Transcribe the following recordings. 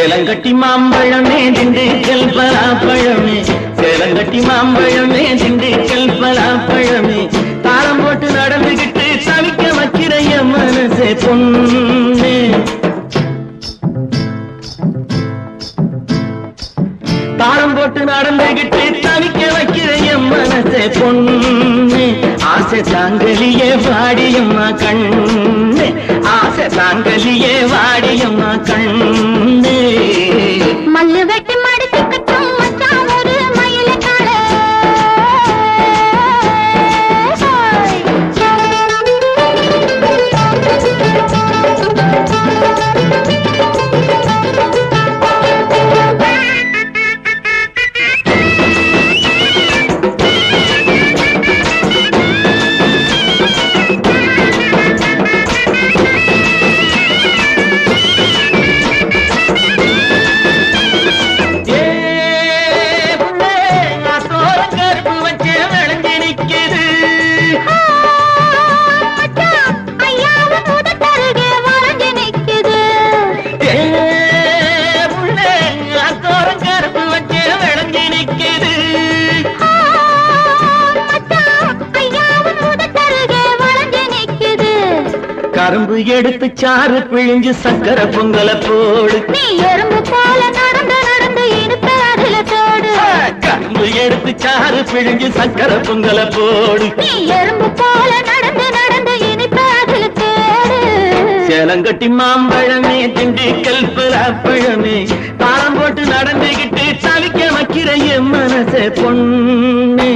சேலங்கட்டி மாம்பழமே திண்டுக்கல் பலாப்பழமே சேலங்கட்டி மாம்பழமே திண்டுக்கல் பலாப்பழமே தாளம் போட்டு நடந்துகிட்டு தவிக்க வைக்கிறைய மனசே பொண்ணு. தாளம் போட்டு நடந்துகிட்டு தவிக்க வைக்கிறைய மனசே பொண்ணு. ஆசை தாங்கலியே வாடியம்மா கண்ணு. ஆசை தாங்கலியே வாடியம்மா கண்ணு. கரும்பு எடுத்து சாறு பிழிஞ்சு சக்கரை பொங்கல போடு. நீ எறும்பு போல நடந்து நடந்து இடுப்ப அதுல தோடு கரும்பு எடுத்து சாறு பிழிஞ்சு சக்கரை பொங்கல போடு. நீ எறும்பு போல நடந்து நடந்து இனிப்ப அதுல தேடு சேலங்கட்டி மாம்பழமே திண்டுக்கல் பலாப்பழமே தாளம் போட்டு நடந்துகிட்டு தவிக்க வைக்கிற என் மனசே பொண்ணு.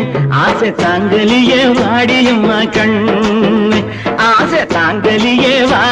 ஆசை தாங்கலியே வாடியம்மா கண்ணு ஆசை தாங்கலியே வா.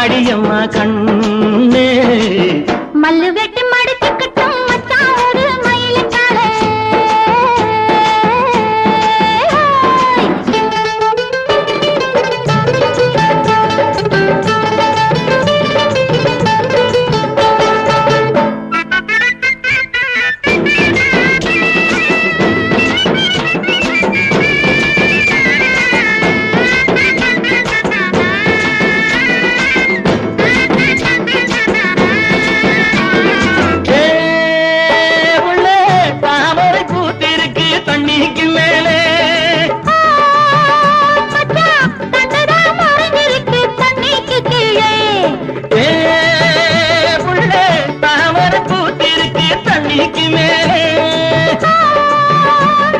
பூத்திருக்கு தண்ணிக்கு மேலே.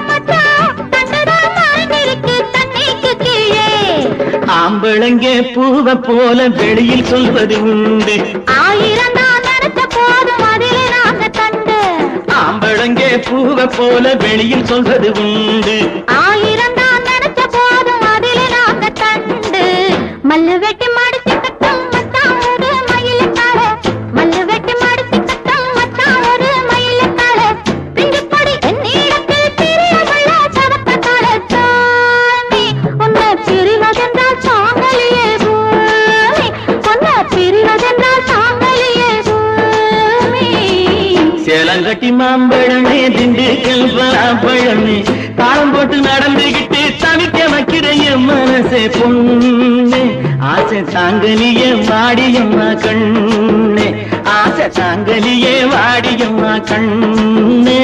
மச்சான் ஆம்பளங்க பூவ போல வெளியில் சொல்வது உண்டு. ஆயிரம் தான் ஆம்பளங்க பூவ போல வெளியில் சொல்வது உண்டு. ஆயிரம் தான் நினைச்ச போதும் அதில் நாங்க தண்டு. மல்லு வெட்டி சேலங்கட்டி மாம்பழமே திண்டுக்கல் பலாப்பழமே தாளம் போட்டு நடந்துகிட்டு தவிக்க வைக்கிறைய மனசே பொண்ணு. ஆசை தாங்கலிய வாடியம்மா கண்ணு. ஆசை தாங்கலிய வாடியம்மா கண்ணு.